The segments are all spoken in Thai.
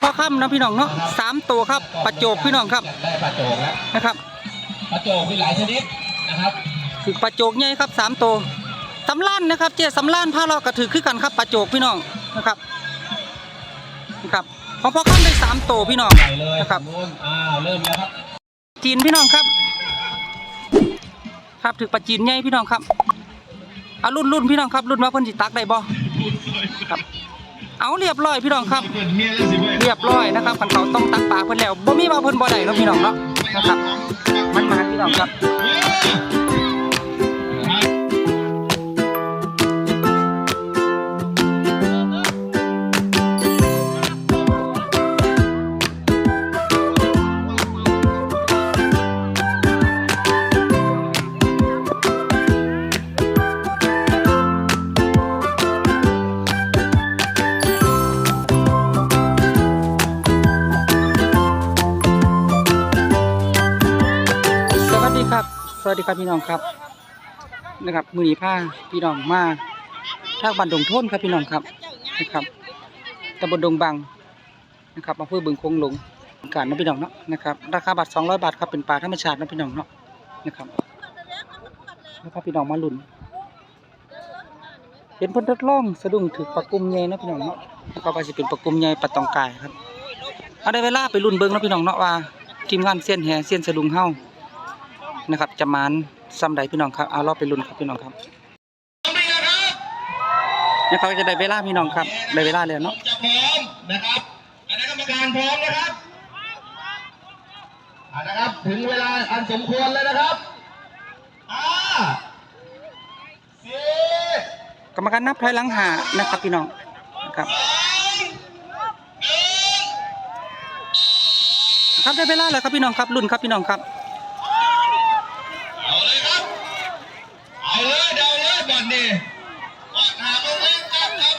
พ่อค่ำนะพี่น้องเนาะสามตัวครับประโจกพี่น้องครับได้ปลาโจกแล้วนะครับปลาโจกมีหลายชนิดนะครับคือประโจกใหญ่ครับสามตัวสำล้านนะครับ เจ๊สำล้านผ้าเลาะกระถือคือกันครับประโจกพี่น้องนะครับนะครับของพ่อค่ำได้สามตัวพี่น้องใหญ่เลยนะครับนู้นอ้าวเริ่มแล้วครับจีนพี่น้องครับ ครับถือปลาจีนใหญ่พี่น้องครับเอารุ่นรุ่นพี่น้องครับ รุ่นว่าเพิ่นสิตักได้บ่ครับ เอาเรียบร้อยพี่น้องครับ เรียบร้อยนะครับขันเขาต้องตักปลาเพิ่นแล้วบ่มีว่าเพิ่นบ่ได้เนาะพี่น้องเนาะนะครับมันมาพี่น้องครับ วัสดีครับพี่น้องครับนะครับมือนีผ้าพี่น้องมาทางบันดงโทนครับพี่น้องครับนะครับตำบลดงบังนะครับอำเภอบึงคงหลงการนะพี่น้องเนาะนะครับราคาบัตร200 บาทครับเป็นปลาธรรมชาตินะพี่น้องเนาะนะครับแล้วพาพี่น้องมาลุ้นเป็นพิ่นทดลองสะดุ้งถือปลากุมใหญ่นะพี่น้องเนาะแล้วก็ว่าสิเป็นปลากุมใหญ่ปลาตองกายครับเอาได้เวลาไปลุ้นเบิ่งนะพี่น้องเนาะว่าทีมงานเส้นแห่เส้นสะดุ้งเฮา นะครับ จะมานซ้ำใดพี่น้องครับเอาเราไปลุ้นครับพี่น้องครับนะครับจะได้เวลาพี่น้องครับได้เวลาแล้วเนาะจะพร้อมนะครับคณะกรรมการพร้อมนะครับอ่านะครับถึงเวลาอันสมควรเลยนะครับห้าสี่กรรมการนับถอยหลังหานะครับพี่น้องนะครับครับได้เวลาแล้วครับพี่น้องครับลุ้นครับพี่น้องครับ เอาเลยครับ เอาเลยเดา เลยบอลนี่บอลหาลงเล่นครับครับ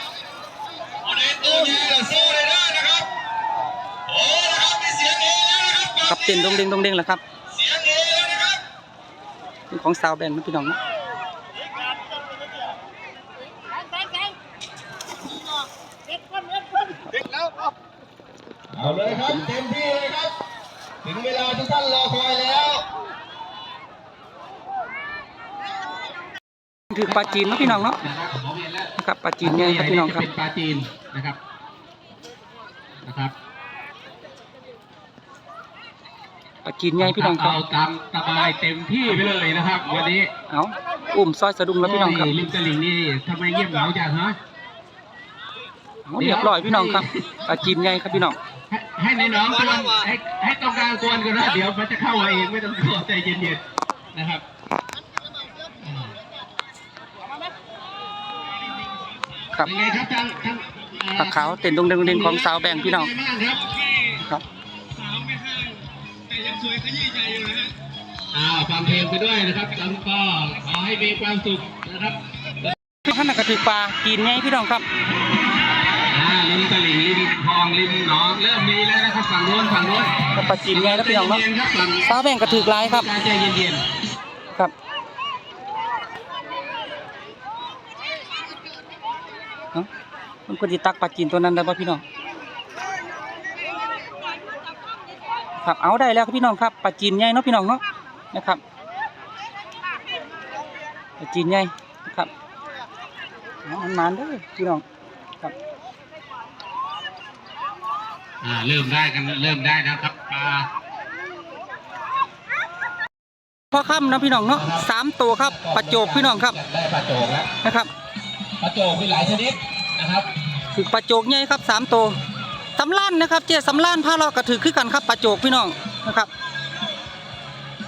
บอลในตู้ใหญ่เราสู้เลยนะนะครับโอ้นะครับมีเสียงเอแล้วนะครับครับเต้นดงเด้งดงเด้งแล้วครับเสียงเอแล้วนะครับเป็นของสาวแบงค์นะพี่น้องเนาะเอาเลยครับเต็มที่เลยครับ ถึงเวลาที่ท่านรอคอยแล้ว ถือปลาจีนนะพี่น้องเนาะนะครับผมเห็นแล้วนะครับปลาจีนใหญ่ครับพี่น้องครับเป็นปลาจีนนะครับนะครับปลาจีนใหญ่พี่น้องครับเอาตามสบายเต็มที่ไปเลยนะครับวันนี้เอาอุ้มซอยสะดุ้งแล้วพี่น้องครับโยริมตลิ่งนี่ทำไมเงียบเหงาจังฮะเอาเรียบร้อยพี่น้องครับปลาจีนใหญ่ครับพี่น้องให้ให้ในน้องกวนให้ให้ตรงกลางกวนกันนะเดี๋ยวมันจะเข้ามาเองไม่ต้องกลัวใจเย็นๆนะครับ ครับเป็นไงครับทางทางเอ่อปลาขาวเต้นดงเด้งดงเด้งของสาวแบงค์พี่น้องเป็นไบ้างครับครับอ้าวฟังเพลงไปด้วยนะครับแล้วก็ขอให้มีความสุขนะครับท่านน่ะก็ถือปลาจีนใหญ่พี่น้องครับอ่าริมตลิ่งริมคลองริมหนองเริ่มมีแล้วนะครับฝั่งโน้นฝั่งโน้นปลาจีนใหญ่แล้วพี่น้องเนาะใจย็ๆครับฝั่งสาวแบงค์ก็ถือหลายครับใจเย็นครับ เอ้ามันควรจะตักปลาจีนตัวนั้นได้ป่ะพี่น้องครับเอาได้แล้วครับพี่น้องครับปลาจีนใหญ่เนาะพี่น้องเนาะนะครับปลาจีนใหญ่นะครับเอามันมันเด้อพี่น้องครับๆอ่าเริ่มได้กันเริ่มได้นะครับปลาพ่อค่ำนะพี่น้องเนาะสามตัวครับปลาโจกพี่น้องครับได้ปลาโจกแล้วนะครับ ปลาโจกมีหลายชนิดนะครับคือปลาโจกใหญ่ครับสามตัวสำล้านนะครับ เจ๊สำล้านผ้าเลาะกระถือคือกันครับปลาโจกพี่น้องนะครับ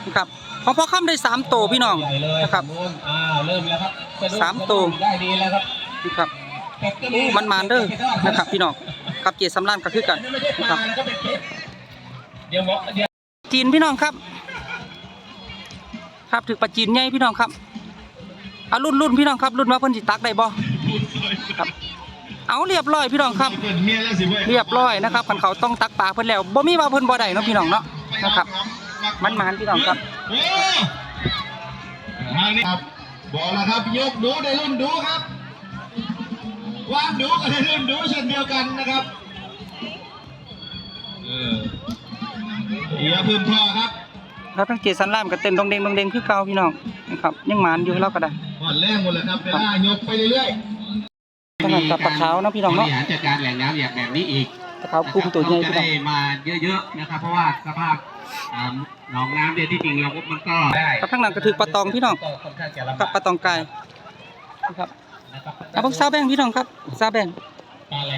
นะครับของพ่อค่ำได้สามตัวพี่น้องใหญ่เลยนะครับนู้นอ้าวเริ่มแล้วครับสะดุ้งสามตัวได้ดีแล้วครับนะครับเป็ดก็โอ้มันมานเด้อนะครับ พี่น้องครับเจ๊สำล้านก็คือกันไม่ใช่ปนะคลารับนะครับเป็นเป็ดเดี๋ยวบอกเดี๋ยวจีนพี่น้องครับ ครับถือปลาจีนใหญ่พี่น้องครับเอารุ่นรุ่นพี่น้องครับรุ่นว่าเพิ่นสิตักได้บ่ครับ เอาเรียบร้อยพี่น้องครับเปิดเมียแล้วสิเว้ยเรียบร้อยนะครับคันเขาต้องตักปลาเพิ่นแล้วบ่มีว่าเพิ่นบ่ได้เนาะพี่น้องเนาะนะครับ มันมานพี่น้องครับโอ้ทางนี้ครับบอกแล้วครับยกดูในรุ่นดูครับวางดูกับในรุ่นดูเช่นเดียวกันนะครับพื้นทอครับแล้วทั้งเจสันล่ามกับเต้นดองเด้งดองเด้งคือเก่าพี่น้องนะครับยังหมานอยู่เราก็ได้ ก่อนแรกหมดเลยครับเวลายกไปเรื่อยขนาดกับปลาขาวนะพี่น้องบเนาะริหารจัดการแหล่งน้ำอย่างแบบนี้อีกปลาขาวกุ้งตัวใหญ่จะพี่น้องได้มาเยอะๆนะครับ เพราะว่าสภาพอ่าหนองน้ำเนี่ยที่จริงเราก็มันก็ได้กับข้างหลังก็ถือปลาตองพี่น้องก็ค่อนข้างจะลำกับบากปลาตองกายนะครับนะครับเอาพวกซาวแบงพี่น้องครับซาวแบงปลาอะไร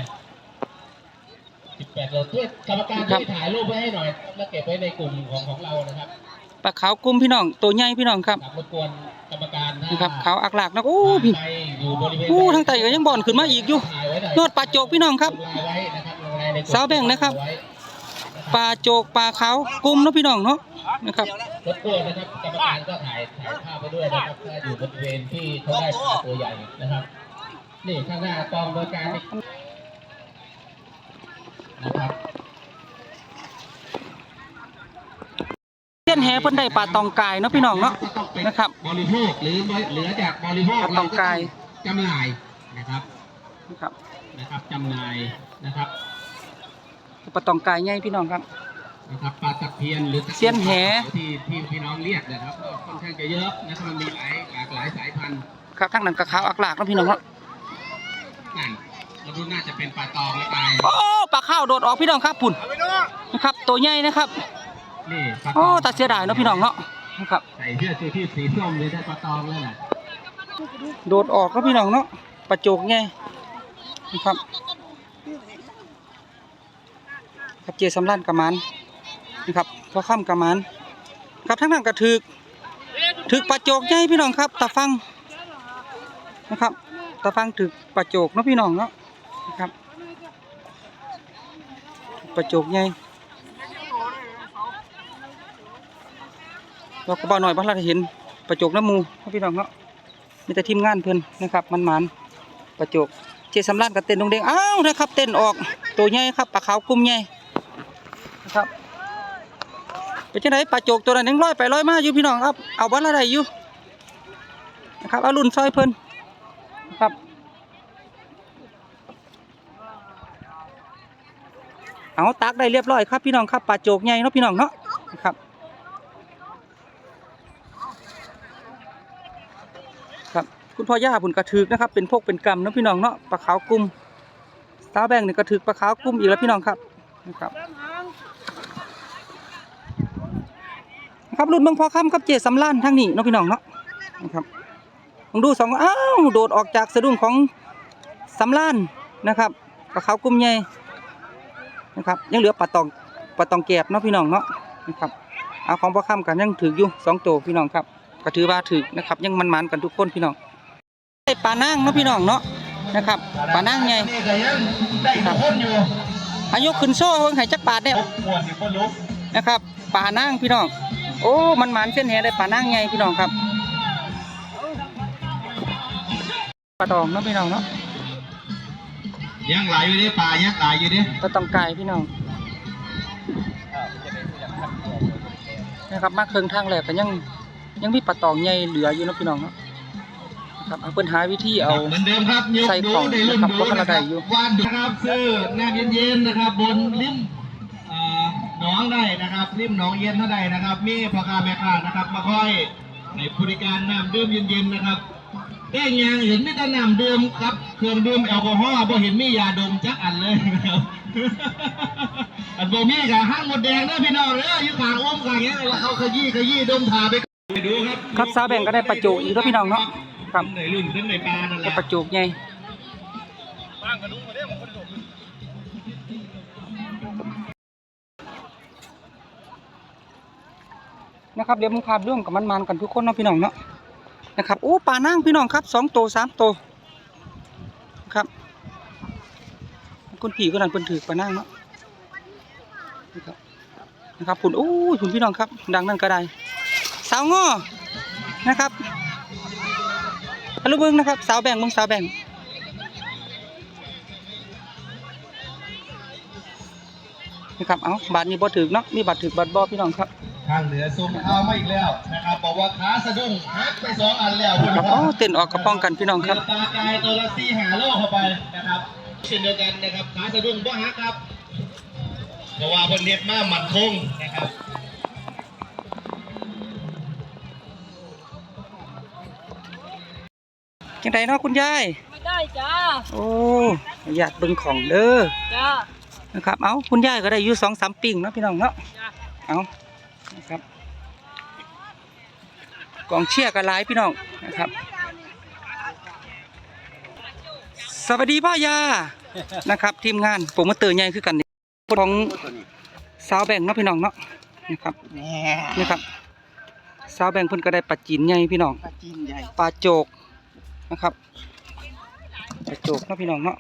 สิบแปดโลช่วยกรรมการครับช่วยถ่ายรูปไว้ให้หน่อยแล้วเก็บไว้ในกลุ่มของของเรานะครับปลาขาวกุ้มพี่น้องตัวใหญ่พี่น้องครับครับรบกวนกรรมการถ้า นะครับเขาอักหลากนะโอ้พี่ใครอยู่บริเวณโอ้ทางใต้ก็ยังบ่อนขึ้นมาอีกอยู่ยไว้หน่อยนวดปลาโจกพี่น้องครับลงลายไว้นะครับงลายในกลุ่มสาวแบ่งนะครับปลาโจกปลาเขากุ้มเนาะพี่น้องเนาะนะครับรบกวนนะครับกรรมการก็ถ่ายถ่ายภาพไปด้วยนะครับถ้าอยู่บริเวณที่เขาได้ปลาตัวใหญ่นะครับนี่ข้างหน้ากองบริการนะครับ เส้นแหเพิ่นได้ปลาตองกายเนาะพี่น้องเนาะต้องเป็นนะครับบริโภคหรือเหลือจากบริโภคปลาตองกายจำหน่ายนะครับนะครับนะครับจำหน่ายนะครับปลาตองกายใหญ่พี่น้องครับนะครับปลาตะเพียนหรือตะเสี้ยนแหที่ที่พี่น้องเรียกนะครับก็ค่อนข้างจะเยอะนะครับมันมีหลายหลากหลายสายพันธุ์ครับข้างหลังก็ขาวอักหลากเนาะพี่น้องเนาะนั่นเราดูน่าจะเป็นปลาตองและปลาโอ้ปลาข้าวโดดออกพี่น้องครับปุ่นนะครับตัวใหญ่นะครับ นี่ปลาตโอ้องตัดเสียดายเนาะพี่น้องเนาะนะครับ ใส่เสื้อชูชีพสีส้มเลยได้ปลาตองแล้วน่ะโดดออกก็พี่น้องเนาะปลาโจกไงนะครับครับเจสำลันกระมันนะครับพอค่ำกระมันครับทั้งนั้นกระถึกถึกปลาโจกใหญ่พี่น้องครับตาฟังนะครับตาฟังถึกปลาโจกเนาะพี่น้องเนาะนะครับถึกปลาโจกให เราก็บ่หน่อยบ้านเราเห็นปลาโจกน้ำมูพี่น้องเนาะมีแต่ทีมงานเพิ่อนนะครับมันหมันประจกเจสำรานกับเต้นดงเด้งอ้าวนะครับ เต้นออกตัวใหญ่ครับปลาขาวกุ้มใหญ่นะครับเป็นจังไดปลาโจกตัวนั้นยังร้อยไปร้อยมาอยู่พี่น้องครับเอาบัตรอะไรอยู่นะครับเอารุ่นซอยเพิ่นนะครับเอาตักได้เรียบร้อยครับพี่น้องครับปลาโจกใหญ่เนาะพี่น้องเนาะนะครับ คุณพ่อย่าบุญกระถึกนะครับ เป็นพวกเป็นกรรมนะพี่น้องเนาะปลาขาวกุ้มสาวแบงเนี่ยกระถึกปลาขาวกุ้มอีกแล้วพี่น้องครับนะครับนะครับรุ่นเบางพอค่ำครับเจสำล้านทั้งนี้เนาะพี่น้องเนาะนะครับลองดูสองอ้าวโดดออกจากสะดุ้งของสำล้านนะครับปลาขาวกุ้มใหญ่นะครับยังเหลือปลาตองปลาตองแกบเนาะพี่น้องเนาะนะครับเอาของพอค่ำกันยังถืออยู่สองตัวพี่น้องครับก็ถือว่าถือนะครับยังมันๆกันทุกคนพี่น้อง ปลานั่งเนาะพี่น้องเนาะนะครับปลานั่งไงนี่ก็ยังได้ทุกคนอยู่อายุขึ้นโซ่เพิ่งให้จักบาทเนี่ยปวดสิคนลุกนะครับปลานั่งพี่น้องโอ้ มันมันๆเส้นแหได้ปลานั่งไงพี่น้องครับปลาตองเนาะพี่น้องเนาะยังไหลอยู่ดิปลายังไหลอยู่ดิปลาตองไก่พี่น้องนะครับมาเครื่องทางแหลกก็ยังยังมีปลาตองใหญ่เหลืออยู่เนาะพี่น้องเนาะนะ ครับเอาเพิ่นหาวิธีเอาเหมือนเดิมครับยกใส่ดูของในรุ่นนะครับดูว่าขนานะดคใดรับอยู่ วานดูนะครับซื้อน้ำเย็นๆนะครับ บนริมเอ่อหนองได้นะครับริมหนองเย็นเท่าใดนะครับ มีพ่อค้าแม่ค้านะครับมาค่อยในบริการน้ำดื่มเย็นๆนะครับได้ยังเห็นไม่แต่น้ำดื่มครับเครื่องดื่มแอลกอฮอล์บ่เห็นมียาดมจักอันเลยนะครับ อันโบมีกับห้างหมดแดงเด้อพี่น้องเด้ออยู่ข้างอ้อมข้างเงี้ยเอาขยี้ขยี้ดมทาไปไปดูครับครับสาวแบ่งก็ได้ปลาโจกอีกแล้วพี่น้องเนาะ ครับในรุ่นขึ้นในปลานั่นแหได้ละปลาโจกไงนะครับเดี๋ยวมึงพาเรื่องกับมันมันๆกันทุกคนเนาะพี่น้องเนาะนะครับโอ้ปลานั่งพี่น้องครับสองโตวสามโตวครับคุณผีก็นั่นเพิ่นถือปลานั่งเนาะนะครับนะครับคุณโอ้ยคุณพี่น้องครับ ดังนั่นก็ได้สาวง้อนะครับ ฮัลโหลเบิ้งนะครับสาวแบ่งเบิ้งสาวแบ่งนะครับเอาบาทนี้บ่ถึกเนาะมีบาทถึกบาทบ่พี่น้องครับทางเหนือซุ่มข้าวมาอีกแล้วนะครับบอกว่าขาสะดุ้งหักไปสองอันแล้วคุณครับพ่ออ๋อเต้นออกกระป้องกันพี่น้องครับปลากายตัวละสี่หาโลเข้าไปนะครับเช่นเดียวกันนะครับขาสะดุ้งบ่หักครับเพราะว่าบนเน็ตมาหมันคงนะครับ จังไดเนาะคุณยาย ไม่ได้จ้า โอ้อยากเบิ่งของเด้อ จ้า นะครับ เอาคุณยายก็ได้อยู่สองสามปิ่งเนาะพี่น้องเนาะ จ้า เอานะครับ กองเชียร์กันหลายพี่น้องนะครับ สวัสดีพ่อยา นะครับ ทีมงานผมมาเตอร์ใหญ่คือกันนี่ของสาวแบ่งค์เนาะพี่น้องเนาะ นะครับนะครับ สาวแบ่งค์เพิ่นก็ได้ปลาจีนใหญ่พี่น้อง ปลาจีนใหญ่ ปลาโจก นะครับปลาโจกเนาะพี่น้องเนาะ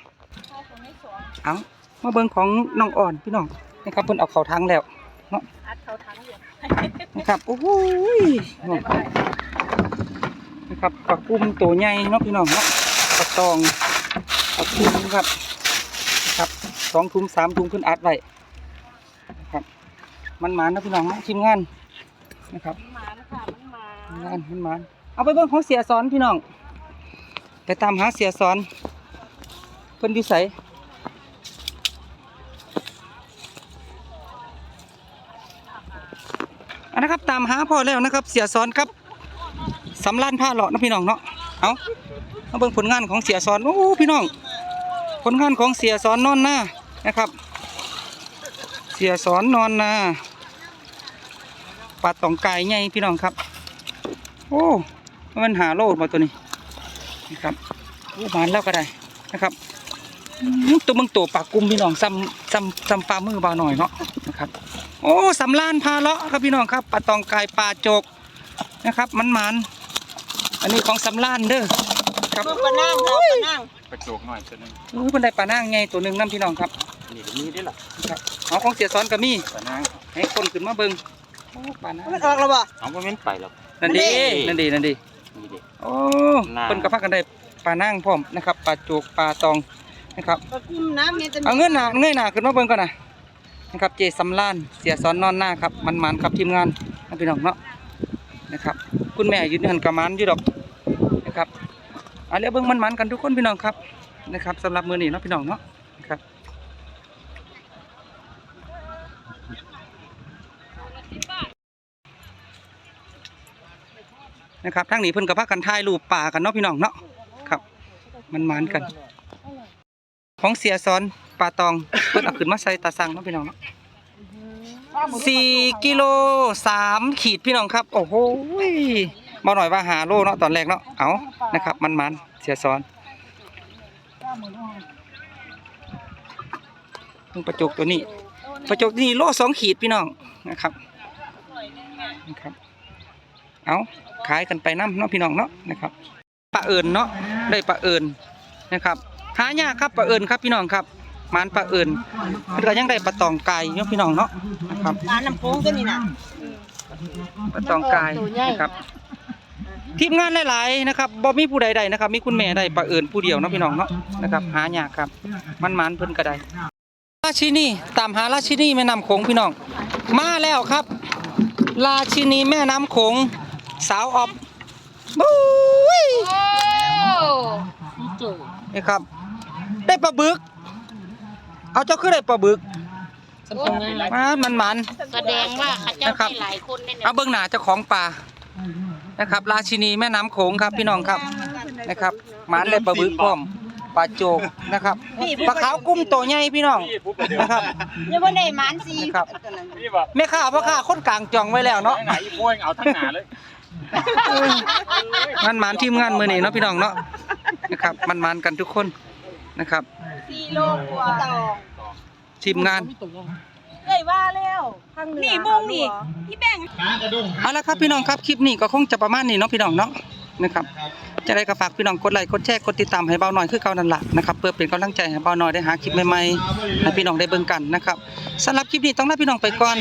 เอามาเบิ่งของน้องอ่อนพี่น้องนะครับเพิ่นเอาเข้าทางแล้วอัดเขาทั้งอยู่นะครับโอ้โหยนะครับปลากุ้มตัวใหญ่เนาะพี่น้องเนาะปลาตองปลากุ้มครับนะครับสองถุงสามถุงขึ้นอัดไว้นะครับ มันหมานนะพี่น้องเนาะทีมงานนะครับมันมานะคะมันมาทีมงานมันหมานเอาไปเบิ่งของเสียสอนพี่น้อง ไปตามหาเสียสอนเพิ่นอยู่ไสอันนะครับตามหาพ่อแล้วนะครับ เสียสอนครับสำลานผ้าเลาะนะพี่น้องเนาะเอาเอาเบิ่งผลงานของเสียสอนโอ้พี่น้อง ผลงานของเสียสอนนอนหน้านะครับ เสียสอนนอนนาปลาตองไก่ใหญ่พี่น้องครับ โอ้มันหาโลดมาตัวนี้ นะครับโอ้มานแล้วก็ได้นะครับอื้อตัวมึงตัวปลากุมพี่น้องซ้ำซ้ำซ้ำปลามือบาหน่อยเนาะนะครับ โอ้สำลานพาเลาะครับพี่น้องครับปลาตองไก่ปลาโจกนะครับมันมันๆอันนี้ของสำลานเด้อครับปลานั่งครับปลานั่งประโจกหน่อยตัวหนึงโอ้ยคนใดปลานั่งไงตัวหนึ่งน้ำพี่น้องครับนี่ก็มีด้วยล่ะครับเอาของเสียซ้อนก็มีปลานังให้คนขึ้นมาเบิ่งโอ้ปลานั่งมันออกแล้วบ่เอาบ่แม่นไปหรอกนั่นดีนั่นดีนั่นดี นี่เด็กโอ้น่าคนกับพักกันได้ปลานั่งพร้อมนะครับปลาโจกปลาตองนะครับปลากุ้มน้ำมีแต่เอาเงินหนาเงยหนาขึ้นมาเบิ่งก่อนนะนะครับเจสำลานเสียซ้อนนอนหน้าครับมันมันๆครับทีมงานนะพี่น้องเนาะนะครับ คุณแม่ยืนหันกระมันอยู่ดอกนะครับเอาเรียกเบิ่งมันมันๆกันทุกคนพี่น้องครับนะครับสำหรับมือนี้เนาะพี่น้องเนาะนะครับ นะครับทั้งนี้เพิ่นกับพักกันถ่ายรูปป่ากันเนาะพี่น้องเนาะครับ มันมันกัน ของเสียซ้อนปลาตองเพิ่นเอาขึ้นมาใส่ตาสังเนาะพี่น้องเนาะสี่กิโลสามขีดพี่น้องครับ โอ้โหมาหน่อยว่าหาโลเนาะตอนแรกเนาะเอานะครับ มันมันเสียซ้อนเพิ่งประจกตัวนี้ ประจกตัวนี้โลสองขีดพี่น้องนะครับนะครับ เอา ขายกันไปน้ำเนาะพี่น้องเนาะนะครับปลาเอิญเนาะได้ปลาเอิญนะครับหายากครับปลาเอิญครับพี่น้องครับหมันปลาเอิญมันก็ยังได้ปลาตองไก่เนาะพี่น้องเนาะนะครับปลาน้ำโพงตัวนี้น่ะปลาตองไก่นะครับทีมงานหลายๆนะครับบ่มีผู้ใดใดนะครับ มีคุณแม่ได้ปลาเอิญผู้เดียวเนาะพี่น้องเนาะนะครับหายากครับ มันมันๆเพิ่นก็ได้ราชินีตามหาราชินีแม่น้ำโขงพี่น้อง มาแล้วครับ ราชินีแม่น้ำโขง สาวออบบุ้ยโอ้นี่ครับ ได้ปลาบึก เอาเจ้าคือได้ปลาบึกสมพงษ์มามันมันแสดงว่าเขาเจ้านะครับมีหลายคนเนี่ยเอาเบื้องหน้าเจ้าของป่านะครับ ราชินีแม่น้ำโขงครับพี่น้องครับนะครับหมันเลยปลาบึกพร้อมปลาโจกนะครับปลาขาวกุ้มโตใหญ่พี่น้องนะครับยังบ่ได้หมานสินะครับนี่บ่แม่ข้าพ่อข้าคนกลางจองไว้แล้วเนาะไหนอีโพยเอาทั้งหน้าเลย มันหมันทีมงานมือนี้เนาะพี่น้องเนาะนะครับ มันหมันกันทุกคนนะครับสี่โลกว่าตองทีมงานเอ้ยว่าแล้วนี่บุ้งนี่พี่แบ่งปลากระด้งเอาละครับพี่น้องครับคลิปนี้ก็คงจะประมาณนี้เนาะพี่น้องเนาะนะครับ จะได้ก็ฝากพี่น้องกดไลค์กดแชร์กดติดตามให้เบาหน่อยคือเก่านั่นแหละนะครับเพื่อเป็นกำลังใจให้เบาหน่อยได้หาคลิปใหม่ๆให้พี่น้องได้เบิ่งกันนะครับสำหรับคลิปนี้ต้องลาพี่น้องไปก่อน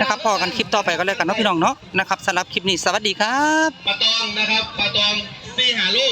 นะครับพอกันคลิปต่อไปก็แล้วกันเนาะพี่น้องเนาะนะครับสำหรับคลิปนี้สวัสดีครับปลาตองนะครับปลาตองสี่หาลูก